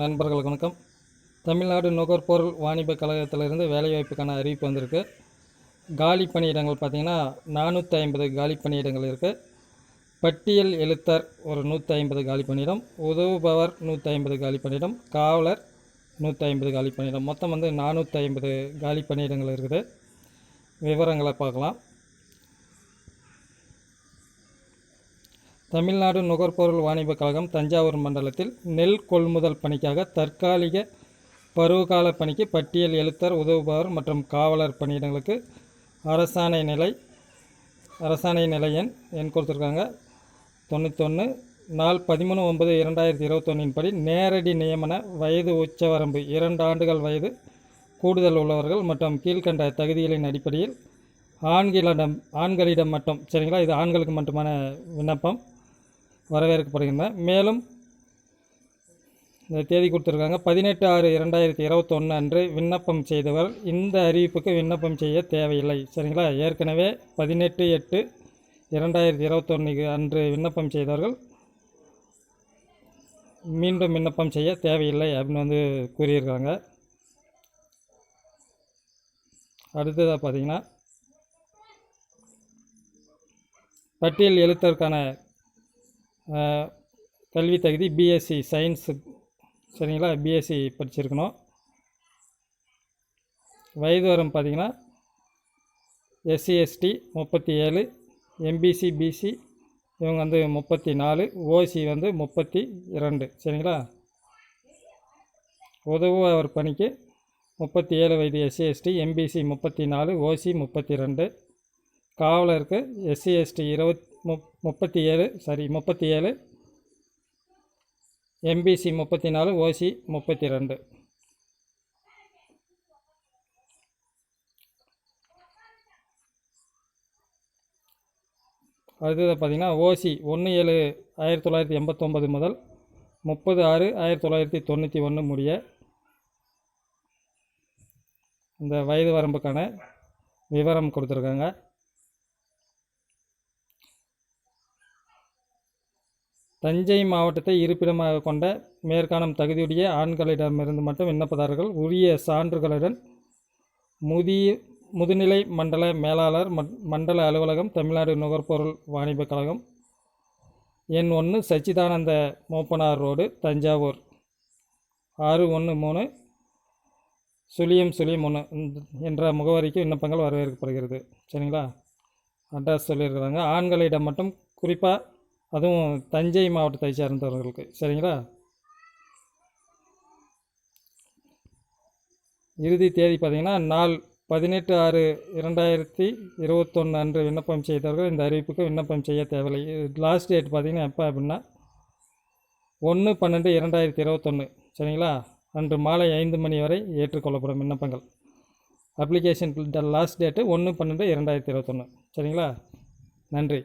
நண்பர்களுக்கு வணக்கம். தமிழ்நாடு நுகர்பொருள் வாணிப கழகத்திலிருந்து வேலைவாய்ப்புக்கான அறிவிப்பு வந்திருக்கு. காலி பணியிடங்கள் பார்த்திங்கன்னா நானூற்றி ஐம்பது காலி பணியிடங்கள் இருக்குது பட்டியல் எழுத்தர் ஒரு நூற்றி ஐம்பது காலி பணியிடம் உதவுபவர் நூற்றி ஐம்பது காலி பணியிடம் காவலர் நூற்றி ஐம்பது காலி பணியிடம். மொத்தம் வந்து நானூற்றி ஐம்பது காலி பணியிடங்கள் இருக்குது. விவரங்களை பார்க்கலாம். தமிழ்நாடு நுகர்பொருள் வாணிபக் கழகம் தஞ்சாவூர் மண்டலத்தில் நெல் கொள்முதல் பணிக்காக தற்காலிக பருவகால பணிக்கு பட்டியல் எழுத்தர் உதவுபவர் மற்றும் காவலர் பணியிடங்களுக்கு அரசாணை நிலை அரசாணை நிலை எண் எண் கொடுத்துருக்காங்க. தொண்ணூத்தொன்று நாள் பதிமூணு ஒன்பது இரண்டாயிரத்தி இருபத்தொன்னின் படி நேரடி நியமன வயது உச்சவரம்பு இரண்டு ஆண்டுகள் வயது கூடுதல் உள்ளவர்கள் மற்றும் கீழ்கண்ட தகுதிகளின் அடிப்படையில் ஆண்களிடம் ஆண்களிடம் மட்டும் சரிங்களா? இது ஆண்களுக்கு மட்டுமான விண்ணப்பம். வரவேற்கப்படுகின்றன. மேலும் இந்த தேதி கொடுத்துருக்காங்க. பதினெட்டு ஆறு இரண்டாயிரத்தி இருபத்தொன்று அன்று விண்ணப்பம் செய்தவர். இந்த அறிவிப்புக்கு விண்ணப்பம் செய்ய தேவையில்லை. சரிங்களா? ஏற்கனவே பதினெட்டு எட்டு இரண்டாயிரத்தி இருபத்தொன்னுக்கு அன்று விண்ணப்பம் செய்தவர்கள் மீண்டும் விண்ணப்பம் செய்ய தேவையில்லை அப்படின்னு வந்து கூறியிருக்காங்க. அடுத்ததாக பார்த்தீங்கன்னா பட்டியல் எழுத்தற்கான கல்வி தகுதி பிஎஸ்சி சயின்ஸு சரிங்களா? பிஎஸ்சி படிச்சிருக்கணும். வயது வரும் பார்த்தீங்கன்னா எஸ்சி எஸ்டி முப்பத்தி ஏழு எம்பிசி பிசி இவங்க வந்து முப்பத்தி நாலு ஓசி வந்து முப்பத்தி இரண்டு சரிங்களா? உதவுவர் பணிக்கு முப்பத்தி ஏழு வயது எஸ்சி எஸ்டி எம்பிசி முப்பத்தி நாலு ஓசி முப்பத்தி ரெண்டு காவலருக்கு எஸ்சி எஸ்டி இருபத் முப் முப்பத்தி ஏழு சாரி முப்பத்தி ஏழு எம்பிசி முப்பத்தி நாலு ஓசி முப்பத்தி ரெண்டு அடுத்தது பார்த்திங்கன்னா ஓசி ஒன்று ஏழு ஆயிரத்தி தொள்ளாயிரத்தி எண்பத்தொம்பது முதல் முப்பது ஆறு ஆயிரத்தி தொள்ளாயிரத்தி தொண்ணூற்றி ஒன்று முடிய இந்த வயது வரம்புக்கான விவரம் கொடுத்துருக்காங்க. தஞ்சை மாவட்டத்தை இருப்பிடமாக கொண்ட மேற்காணும் தகுதியுடைய ஆண்களிடமிருந்து மட்டும் விண்ணப்பதாரர்கள் உரிய சான்றுகளுடன் முதிய முதுநிலை மண்டல மேலாளர் மண்டல அலுவலகம் தமிழ்நாடு நுகர்பொருள் வாணிப கழகம் எண் ஒன்று சச்சிதானந்த மூப்பனார் ரோடு தஞ்சாவூர். ஆறு ஒன்று மூணு சுழியம் சுழியம் ஒன்று என்ற முகவரிக்கு விண்ணப்பங்கள் வரவேற்கப்படுகிறது. சரிங்களா? அட்ரஸ் சொல்லியிருக்கிறாங்க. ஆண்களிடம் மட்டும் குறிப்பாக அதுவும் தஞ்சை மாவட்டத்தை சேர்ந்தவர்களுக்கு. சரிங்களா? இறுதி தேதி பார்த்தீங்கன்னா நாள் பதினெட்டு ஆறு இரண்டாயிரத்தி இருபத்தொன்று அன்று விண்ணப்பம் செய்தவர்கள் இந்த அறிவிப்புக்கு விண்ணப்பம் செய்ய தேவையில்லை. லாஸ்ட் டேட் பார்த்தீங்கன்னா எப்போ அப்படின்னா ஒன்று பன்னெண்டு இரண்டாயிரத்தி இருபத்தொன்று சரிங்களா? அன்று மாலை ஐந்து மணி வரை ஏற்றுக்கொள்ளப்படும் விண்ணப்பங்கள். அப்ளிகேஷன் லாஸ்ட் டேட்டு ஒன்று பன்னெண்டு இரண்டாயிரத்தி இருபத்தொன்று சரிங்களா? நன்றி.